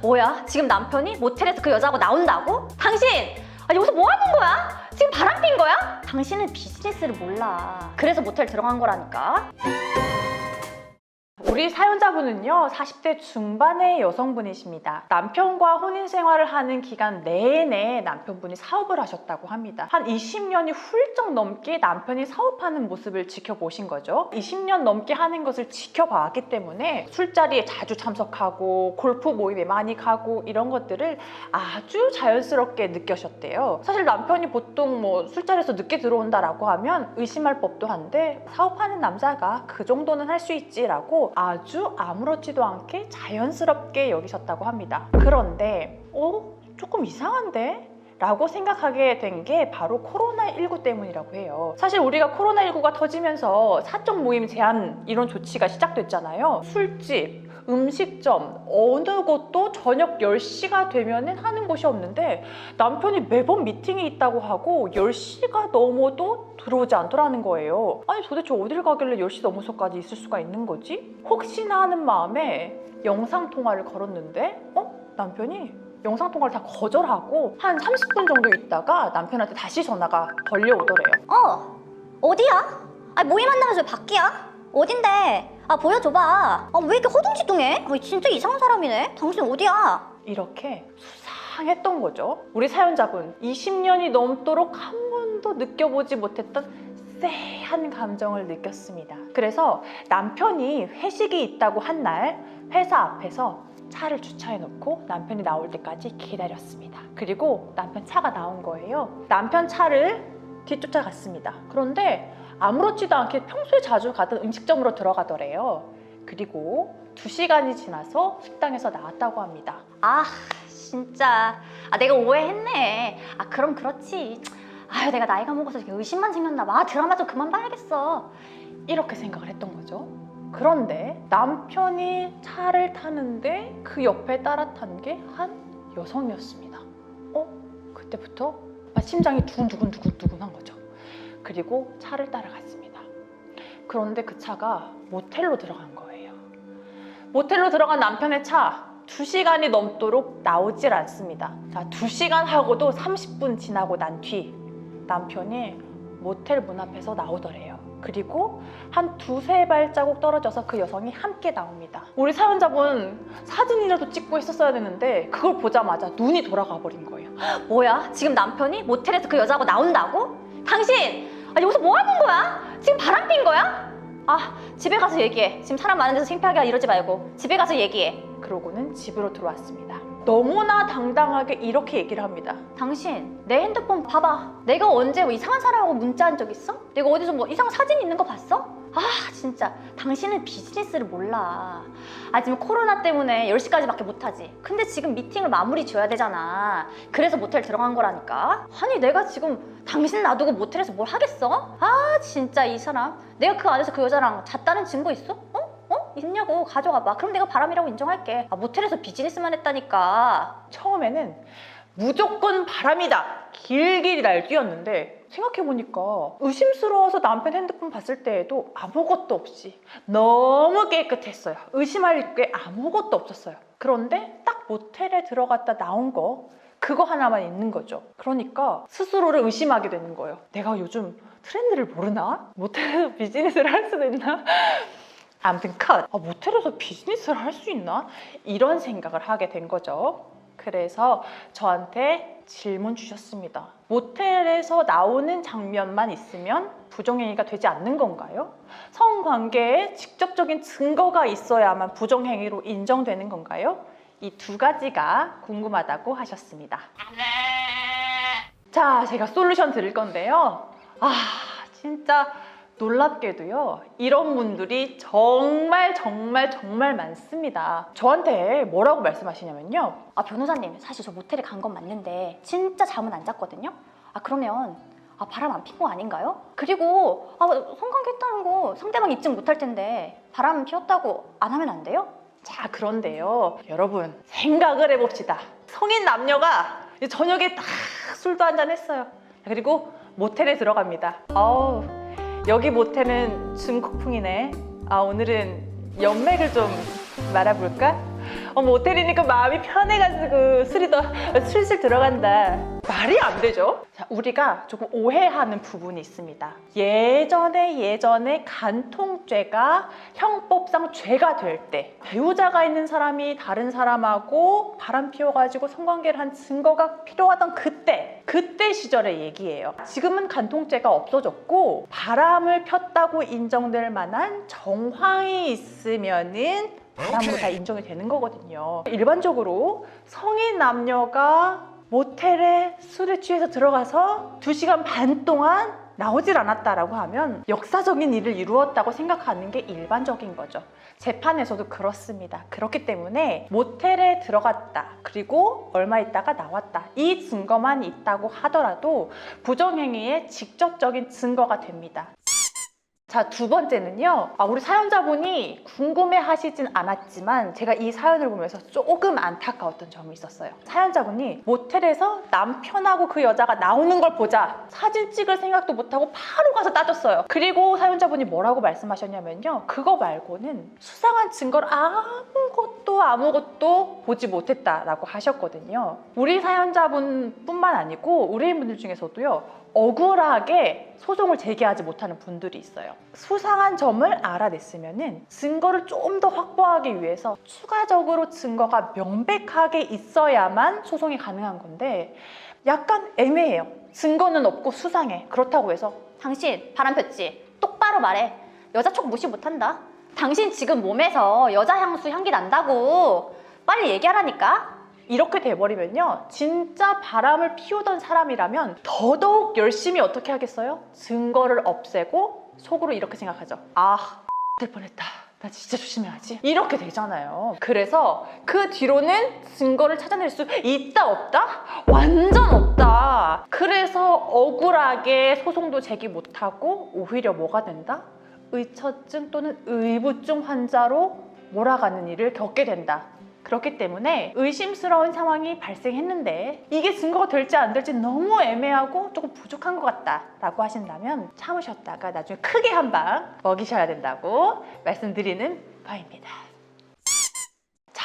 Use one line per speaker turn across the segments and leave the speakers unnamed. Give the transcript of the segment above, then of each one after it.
뭐야? 지금 남편이 모텔에서 그 여자하고 나온다고? 당신! 아, 여기서 뭐 하는 거야? 지금 바람 핀 거야? 당신은 비즈니스를 몰라. 그래서 모텔 들어간 거라니까.
우리 사연자분은요, 40대 중반의 여성분이십니다. 남편과 혼인 생활을 하는 기간 내내 남편분이 사업을 하셨다고 합니다. 한 20년이 훌쩍 넘게 남편이 사업하는 모습을 지켜보신 거죠. 20년 넘게 하는 것을 지켜봤기 때문에 술자리에 자주 참석하고 골프 모임에 많이 가고 이런 것들을 아주 자연스럽게 느껴셨대요. 사실 남편이 보통 뭐 술자리에서 늦게 들어온다라고 하면 의심할 법도 한데 사업하는 남자가 그 정도는 할 수 있지라고 아주 아무렇지도 않게 자연스럽게 여기셨다고 합니다. 그런데 어? 조금 이상한데? 라고 생각하게 된 게 바로 코로나19 때문이라고 해요. 사실 우리가 코로나19가 터지면서 사적 모임 제한 이런 조치가 시작됐잖아요. 술집, 음식점, 어느 곳도 저녁 10시가 되면 하는 곳이 없는데 남편이 매번 미팅이 있다고 하고 10시가 넘어도 들어오지 않더라는 거예요. 아니 도대체 어딜 가길래 10시 넘어서까지 있을 수가 있는 거지? 혹시나 하는 마음에 영상통화를 걸었는데 어? 남편이 영상통화를 다 거절하고 한 30분 정도 있다가 남편한테 다시 전화가 걸려오더래요.
어, 어디야? 아, 모임 왜 밖이야? 어딘데? 아, 보여줘봐. 아, 왜 이렇게 허둥지둥해? 아, 진짜 이상한 사람이네. 당신 어디야?
이렇게 수상했던 거죠. 우리 사연자분 20년이 넘도록 한 번도 느껴보지 못했던 쎄한 감정을 느꼈습니다. 그래서 남편이 회식이 있다고 한 날 회사 앞에서 차를 주차해 놓고 남편이 나올 때까지 기다렸습니다. 그리고 남편 차가 나온 거예요. 남편 차를 뒤쫓아갔습니다. 그런데 아무렇지도 않게 평소에 자주 가던 음식점으로 들어가더래요. 그리고 두 시간이 지나서 식당에서 나왔다고 합니다.
아, 진짜. 아, 내가 오해했네. 아, 그럼 그렇지. 아유, 내가 나이가 먹어서 이렇게 의심만 생겼나 봐. 아, 드라마 좀 그만 봐야겠어.
이렇게 생각을 했던 거죠. 그런데 남편이 차를 타는데 그 옆에 따라 탄 게 한 여성이었습니다. 어? 그때부터 막 심장이 두근두근 두근두근 한 거죠. 그리고 차를 따라갔습니다. 그런데 그 차가 모텔로 들어간 거예요. 모텔로 들어간 남편의 차, 2시간이 넘도록 나오질 않습니다. 자, 2시간 하고도 30분 지나고 난 뒤 남편이 모텔 문 앞에서 나오더래요. 그리고 한 두세 발자국 떨어져서 그 여성이 함께 나옵니다. 우리 사연자분 사진이라도 찍고 있었어야 되는데 그걸 보자마자 눈이 돌아가 버린 거예요.
뭐야? 지금 남편이 모텔에서 그 여자하고 나온다고? 당신! 아, 여기서 뭐 하는 거야? 지금 바람 핀 거야? 아, 집에 가서 얘기해. 지금 사람 많은 데서 창피하게 이러지 말고 집에 가서 얘기해.
그러고는 집으로 들어왔습니다. 너무나 당당하게 이렇게 얘기를 합니다.
당신, 내 핸드폰 봐봐. 내가 언제 뭐 이상한 사람하고 문자한 적 있어? 내가 어디서 뭐 이상한 사진 있는 거 봤어? 아, 진짜. 당신은 비즈니스를 몰라. 아, 지금 코로나 때문에 10시까지밖에 못하지. 근데 지금 미팅을 마무리 지어야 되잖아. 그래서 모텔 들어간 거라니까. 아니, 내가 지금 당신 놔두고 모텔에서 뭘 하겠어? 아, 진짜 이 사람. 내가 그 안에서 그 여자랑 잤다는 증거 있어? 어? 어? 있냐고 가져가 봐. 그럼 내가 바람이라고 인정할게. 아, 모텔에서 비즈니스만 했다니까.
처음에는 무조건 바람이다. 길길이 날 뛰었는데 생각해보니까 의심스러워서 남편 핸드폰 봤을 때에도 아무것도 없이 너무 깨끗했어요. 의심할 게 아무것도 없었어요. 그런데 딱 모텔에 들어갔다 나온 거 그거 하나만 있는 거죠. 그러니까 스스로를 의심하게 되는 거예요. 내가 요즘 트렌드를 모르나? 모텔에서 비즈니스를 할 수도 있나? 아무튼 컷. 아, 모텔에서 비즈니스를 할 수 있나? 이런 생각을 하게 된 거죠. 그래서 저한테 질문 주셨습니다. 모텔에서 나오는 장면만 있으면 부정행위가 되지 않는 건가요? 성관계에 직접적인 증거가 있어야만 부정행위로 인정되는 건가요? 이 두 가지가 궁금하다고 하셨습니다. 자, 제가 솔루션 드릴 건데요. 아, 진짜 놀랍게도요. 이런 분들이 정말 정말 정말 많습니다. 저한테 뭐라고 말씀하시냐면요.
아 변호사님 사실 저 모텔에 간 건 맞는데 진짜 잠은 안 잤거든요. 아 그러면 아 바람 안 핀 거 아닌가요? 그리고 아 성관계 했다는 거 상대방 입증 못할 텐데 바람 피웠다고 안 하면 안 돼요?
자, 그런데요. 여러분, 생각을 해봅시다. 성인 남녀가 저녁에 딱 술도 한 잔 했어요. 그리고 모텔에 들어갑니다. 아우, 여기 모텔은 중국풍이네. 아, 오늘은 연맥을 좀 말아볼까? 어, 모텔이니까 마음이 편해가지고 술이 더 슬슬 들어간다. 말이 안 되죠? 자, 우리가 조금 오해하는 부분이 있습니다. 예전에 예전에 간통죄가 형법상 죄가 될 때 배우자가 있는 사람이 다른 사람하고 바람 피워가지고 성관계를 한 증거가 필요하던 그때 그때 시절의 얘기예요. 지금은 간통죄가 없어졌고 바람을 폈다고 인정될 만한 정황이 있으면은 바람으로 다 인정이 되는 거거든요. 일반적으로 성인 남녀가 모텔에 술에 취해서 들어가서 2시간 반 동안 나오질 않았다라고 하면 역사적인 일을 이루었다고 생각하는 게 일반적인 거죠. 재판에서도 그렇습니다. 그렇기 때문에 모텔에 들어갔다. 그리고 얼마 있다가 나왔다. 이 증거만 있다고 하더라도 부정행위의 직접적인 증거가 됩니다. 자, 두 번째는요. 아, 우리 사연자분이 궁금해 하시진 않았지만 제가 이 사연을 보면서 조금 안타까웠던 점이 있었어요. 사연자분이 모텔에서 남편하고 그 여자가 나오는 걸 보자. 사진 찍을 생각도 못하고 바로 가서 따졌어요. 그리고 사연자분이 뭐라고 말씀하셨냐면요. 그거 말고는 수상한 증거를 아무것도 아무것도 보지 못했다라고 하셨거든요. 우리 사연자분 뿐만 아니고 의뢰인분들 중에서도요. 억울하게 소송을 제기하지 못하는 분들이 있어요. 수상한 점을 알아냈으면은 증거를 좀 더 확보하기 위해서 추가적으로 증거가 명백하게 있어야만 소송이 가능한 건데 약간 애매해요. 증거는 없고 수상해. 그렇다고 해서
당신 바람 폈지? 똑바로 말해. 여자 촉 무시 못한다. 당신 지금 몸에서 여자 향수 향기 난다고. 빨리 얘기하라니까.
이렇게 돼버리면요. 진짜 바람을 피우던 사람이라면 더더욱 열심히 어떻게 하겠어요? 증거를 없애고 속으로 이렇게 생각하죠. 아, 될 뻔했다. 나 진짜 조심해야지. 이렇게 되잖아요. 그래서 그 뒤로는 증거를 찾아낼 수 있다 없다? 완전 없다. 그래서 억울하게 소송도 제기 못하고 오히려 뭐가 된다? 의처증 또는 의부증 환자로 몰아가는 일을 겪게 된다. 그렇기 때문에 의심스러운 상황이 발생했는데 이게 증거가 될지 안 될지 너무 애매하고 조금 부족한 것 같다 라고 하신다면 참으셨다가 나중에 크게 한 방 먹이셔야 된다고 말씀드리는 바입니다.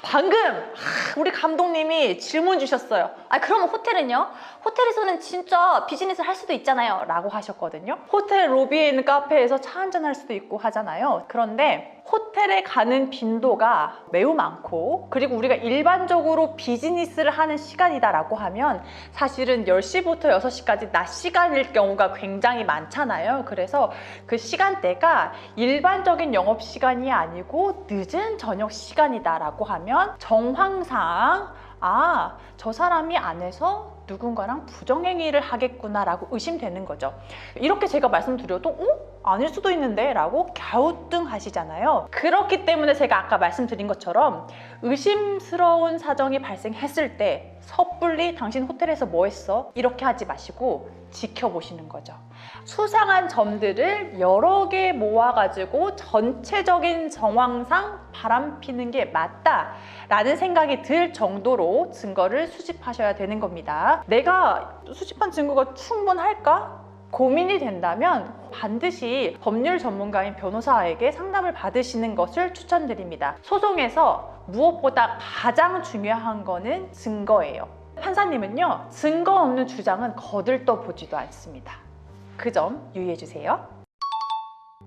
자, 방금 하, 우리 감독님이 질문 주셨어요.
아 그러면 호텔은요? 호텔에서는 진짜 비즈니스 할 수도 있잖아요.
라고 하셨거든요. 호텔 로비에 있는 카페에서 차 한잔 할 수도 있고 하잖아요. 그런데 호텔에 가는 빈도가 매우 많고 그리고 우리가 일반적으로 비즈니스를 하는 시간이다라고 하면 사실은 10시부터 6시까지 낮 시간일 경우가 굉장히 많잖아요. 그래서 그 시간대가 일반적인 영업 시간이 아니고 늦은 저녁 시간이다라고 하면 정황상 아, 저 사람이 안에서 누군가랑 부정행위를 하겠구나라고 의심되는 거죠. 이렇게 제가 말씀드려도, 어? 아닐 수도 있는데? 라고 갸우뚱 하시잖아요. 그렇기 때문에 제가 아까 말씀드린 것처럼 의심스러운 사정이 발생했을 때 섣불리 당신 호텔에서 뭐 했어? 이렇게 하지 마시고 지켜보시는 거죠. 수상한 점들을 여러 개 모아가지고 전체적인 정황상 바람 피는 게 맞다 라는 생각이 들 정도로 증거를 수집하셔야 되는 겁니다. 내가 수집한 증거가 충분할까? 고민이 된다면 반드시 법률 전문가인 변호사에게 상담을 받으시는 것을 추천드립니다. 소송에서 무엇보다 가장 중요한 거는 증거예요. 판사님은요, 증거 없는 주장은 거들떠 보지도 않습니다. 그 점 유의해 주세요.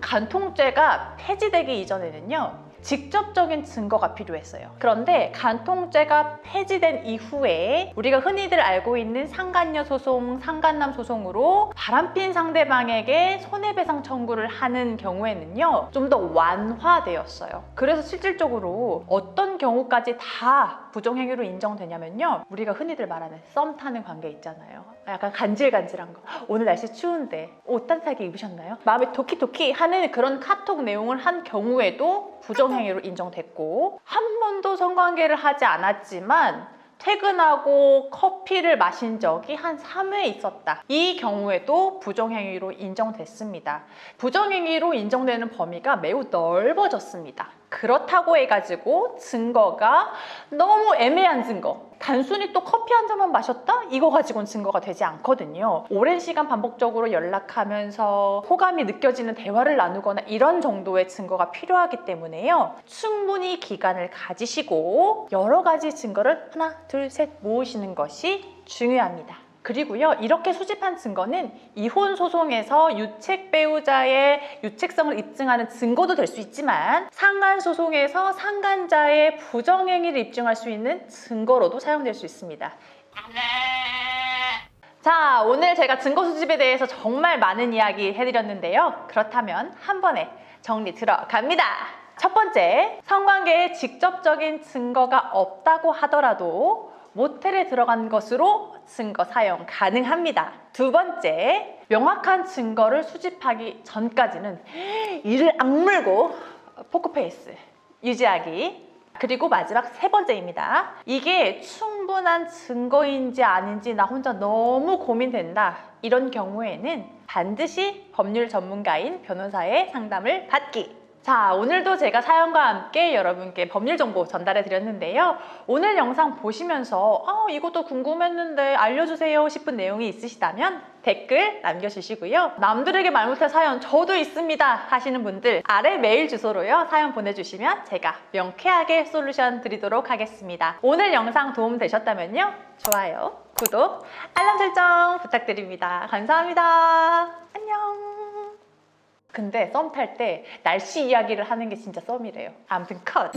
간통죄가 폐지되기 이전에는요, 직접적인 증거가 필요했어요. 그런데 간통죄가 폐지된 이후에 우리가 흔히들 알고 있는 상간녀 소송, 상간남 소송으로 바람핀 상대방에게 손해배상 청구를 하는 경우에는요, 좀 더 완화되었어요. 그래서 실질적으로 어떤 경우까지 다 부정행위로 인정되냐면요, 우리가 흔히들 말하는 썸 타는 관계 있잖아요. 약간 간질간질한 거. 오늘 날씨 추운데 옷 따뜻하게 입으셨나요? 마음에 도키도키 하는 그런 카톡 내용을 한 경우에도 부정행위로 인정됐고 한 번도 성관계를 하지 않았지만 퇴근하고 커피를 마신 적이 한 3회 있었다. 이 경우에도 부정행위로 인정됐습니다. 부정행위로 인정되는 범위가 매우 넓어졌습니다. 그렇다고 해가지고 증거가 너무 애매한 증거, 단순히 또 커피 한 잔만 마셨다? 이거 가지고는 증거가 되지 않거든요. 오랜 시간 반복적으로 연락하면서 호감이 느껴지는 대화를 나누거나 이런 정도의 증거가 필요하기 때문에요. 충분히 기간을 가지시고 여러 가지 증거를 하나, 둘, 셋 모으시는 것이 중요합니다. 그리고요, 이렇게 수집한 증거는 이혼 소송에서 유책 배우자의 유책성을 입증하는 증거도 될 수 있지만 상간 소송에서 상간자의 부정행위를 입증할 수 있는 증거로도 사용될 수 있습니다. 자, 오늘 제가 증거 수집에 대해서 정말 많은 이야기 해드렸는데요. 그렇다면 한 번에 정리 들어갑니다. 첫 번째, 성관계에 직접적인 증거가 없다고 하더라도 모텔에 들어간 것으로 증거 사용 가능합니다. 두 번째, 명확한 증거를 수집하기 전까지는 이를 악물고 포크페이스 유지하기. 그리고 마지막 세 번째입니다. 이게 충분한 증거인지 아닌지 나 혼자 너무 고민된다. 이런 경우에는 반드시 법률 전문가인 변호사의 상담을 받기. 자, 오늘도 제가 사연과 함께 여러분께 법률 정보 전달해 드렸는데요. 오늘 영상 보시면서 아, 이것도 궁금했는데 알려주세요 싶은 내용이 있으시다면 댓글 남겨주시고요. 남들에게 말 못할 사연 저도 있습니다 하시는 분들 아래 메일 주소로요. 사연 보내주시면 제가 명쾌하게 솔루션 드리도록 하겠습니다. 오늘 영상 도움 되셨다면요. 좋아요, 구독, 알람 설정 부탁드립니다. 감사합니다. 안녕. 근데 썸 탈 때 날씨 이야기를 하는 게 진짜 썸이래요. 아무튼 컷.